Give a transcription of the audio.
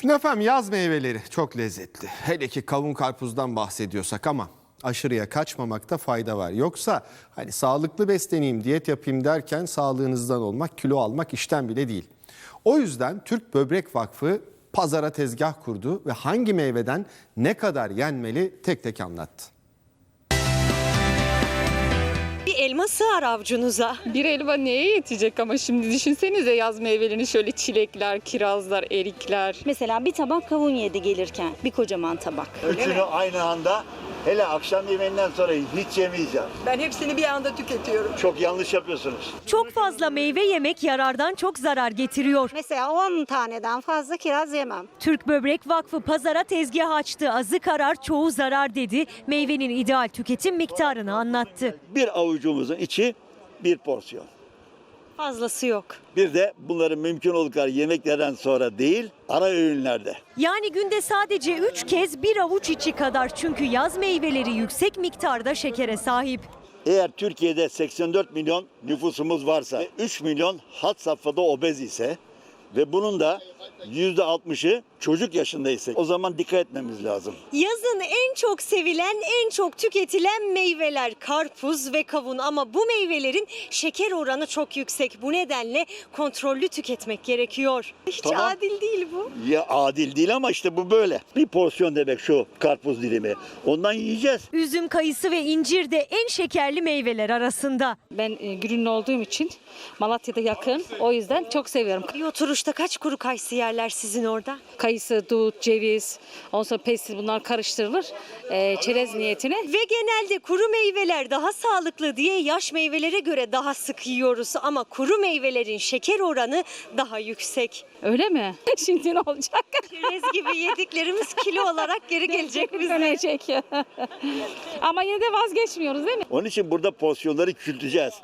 Şimdi efendim yaz meyveleri çok lezzetli. Hele ki kavun karpuzdan bahsediyorsak ama aşırıya kaçmamakta fayda var. Yoksa hani sağlıklı besleneyim, diyet yapayım derken sağlığınızdan olmak, kilo almak işten bile değil. O yüzden Türk Böbrek Vakfı pazara tezgah kurdu ve hangi meyveden ne kadar yenmeli tek tek anlattı. Elma sığar avcunuza. Bir elma neye yetecek ama şimdi düşünsenize yaz meyvelerini şöyle çilekler, kirazlar, erikler. Mesela bir tabak kavun yedi gelirken. Bir kocaman tabak. Üçünü aynı anda hele akşam yemeğinden sonra hiç yemeyeceğim. Ben hepsini bir anda tüketiyorum. Çok yanlış yapıyorsunuz. Çok fazla meyve yemek yarardan çok zarar getiriyor. Mesela 10 taneden fazla kiraz yemem. Türk Böbrek Vakfı pazara tezgah açtı. Azı karar çoğu zarar dedi. Meyvenin ideal tüketim miktarını anlattı. Bir avucumuzun içi bir porsiyon. Fazlası yok. Bir de bunları mümkün olduğu kadar yemeklerden sonra değil, ara öğünlerde. Yani günde sadece 3 kez bir avuç içi kadar. Çünkü yaz meyveleri yüksek miktarda şekere sahip. Eğer Türkiye'de 84 milyon nüfusumuz varsa, 3 milyon hat safhada obez ise ve bunun da %60'ı çocuk yaşındaysa o zaman dikkat etmemiz lazım. Yazın en çok sevilen, en çok tüketilen meyveler karpuz ve kavun ama bu meyvelerin şeker oranı çok yüksek. Bu nedenle kontrollü tüketmek gerekiyor. Hiç Tamam. adil değil bu. Ya adil değil ama işte bu böyle. Bir porsiyon demek şu karpuz dilimi. Ondan yiyeceğiz. Üzüm, kayısı ve incir de en şekerli meyveler arasında. Ben e, Gürünlü olduğum için Malatya'da yakın. O yüzden çok seviyorum. Bir oturuşta kaç kuru kayısı yerler sizin orada? Kayısı, dut, ceviz, ondan sonra pestil bunlar karıştırılır. E, çerez niyetine. Ve genelde kuru meyveler daha sağlıklı diye yaş meyvelere göre daha sık yiyoruz ama kuru meyvelerin şeker oranı daha yüksek. Öyle mi? Şimdi ne olacak? Çerez gibi yediklerimiz kilo olarak geri gelecek bize. Dönecek. Ama yine de vazgeçmiyoruz değil mi? Onun için burada porsiyonları küçülteceğiz.